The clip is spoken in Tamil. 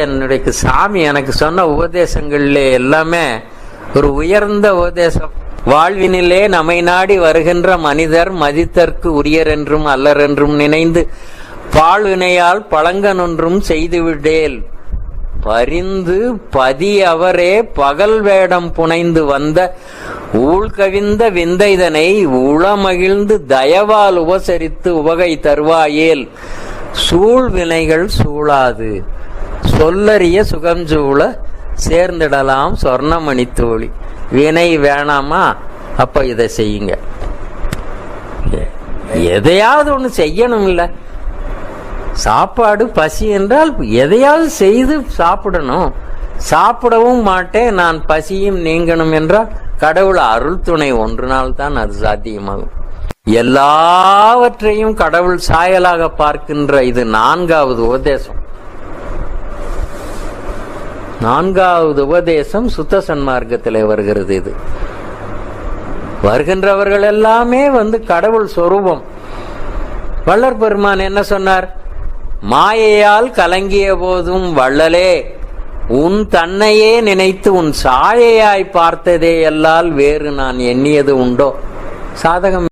என்னுடைய சாமி எனக்கு சொன்ன உபதேசங்கள்ல எல்லாமே ஒரு உயர்ந்த உபதேசம். வாழ்வினிலே நம்மை நாடி வருகின்ற மனிதர் மதித்தற்கு உரியர் என்றும் அல்லர் என்றும் நினைந்து பாழ்வினையால் பழங்கனொன்றும் செய்துவிடேல் பரிந்து பதி அவரே பகல் வேடம் புனைந்து வந்த ஊழ்கவிந்த விந்தைதனை உளமகிழ்ந்து தயவால் உபசரித்து உவகை தருவாயேல். சூழ்வினைகள் சூழாது. சொல்லறிய சுகஞ்சூழ சேர்ந்திடலாம் சொர்ணமணி தோழி. வினை வேணாமா? அப்ப இதை செய்யுங்க. எதையாவது ஒன்று செய்யணும் இல்லை சாப்பாடு பசி என்றால் எதையாவது செய்து சாப்பிடணும். சாப்பிடவும் மாட்டேன் நான் பசியும் நீங்கணும் என்றால் கடவுள் அருள் துணை ஒன்று நாள் தான் அது சாத்தியமாகும். எல்லாவற்றையும் கடவுள் சாயலாக பார்க்கின்ற இது நான்காவது உபதேசம். நான்காவது உபதேசம் சுத்த சன்மார்க்கத்தில் வருகிறது இது. வருகின்றவர்கள் எல்லாமே வந்து கடவுள் சொரூபம். வள்ளர் பெருமான் என்ன சொன்னார்? மாயையால் கலங்கிய போதும் வள்ளலே உன் தன்னையே நினைத்து உன் சாயையாய் பார்த்ததே எல்லால் வேறு நான் எண்ணியது உண்டோ? சாதகம்